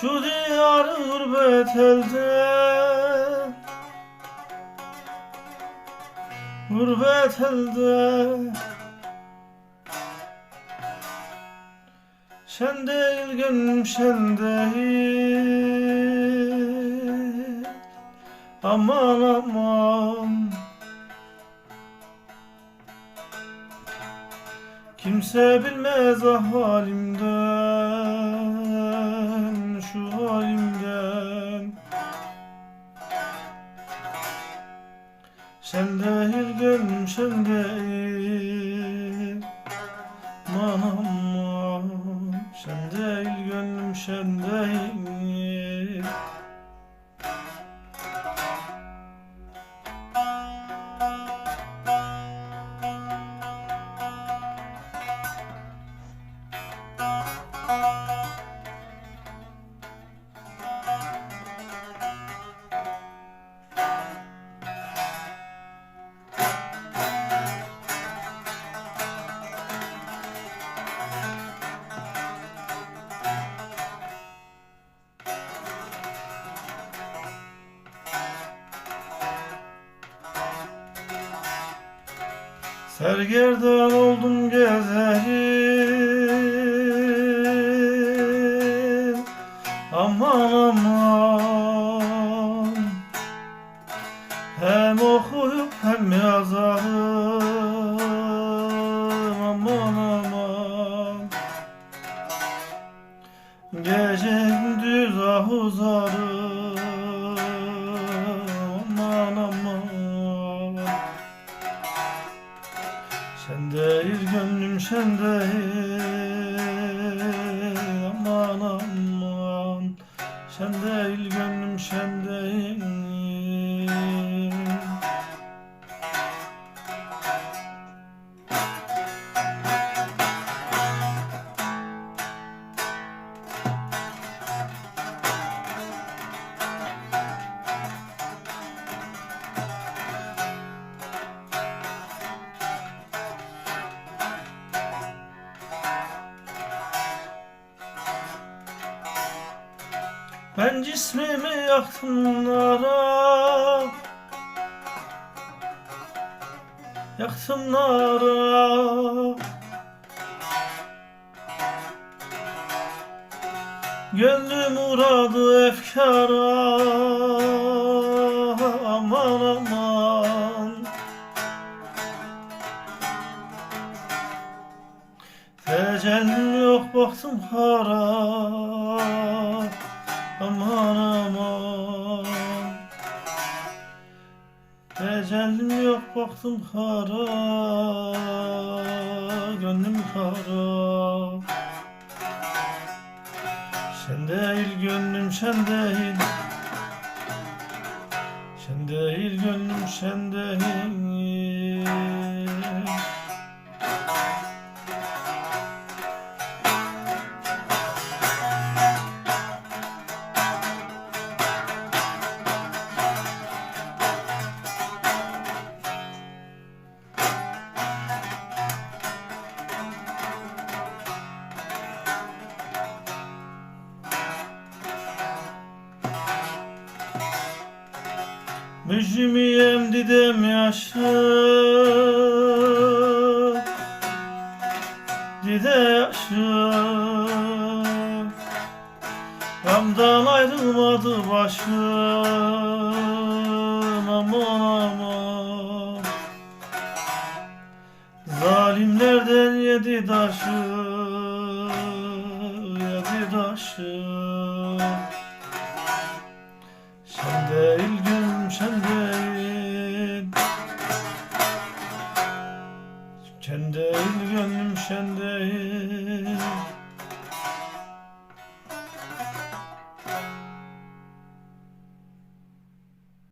Şu diyar gurbet elde. Gurbet elde. Şen değil gönlüm şen değil. Aman aman. Kimse bilmez ahvalimden Şen değil Aman aman Şen değil gönlüm şen Sergerdan oldum gezerim. Aman aman. Hem okuyup hem yazarım. Aman aman. Gece gündüz ah sen değil Aman aman. Sen değil gönlüm sen değil Ben cismimi yaktım nara Yaktım nara. Gönlüm uğradı efkara. Aman aman. Tecellim yok baktım hara Aman aman. Tecellim yok baktım kara. Gönlüm kara. Sen değil gönlüm sen değil. Sen değil gönlüm sen değil Mücrimiyem didem yaşlı? Dide yaşlı. Gamdan ayrılmadı başım. Aman aman. Zalimlerden yedi taşı gönlüm sen değil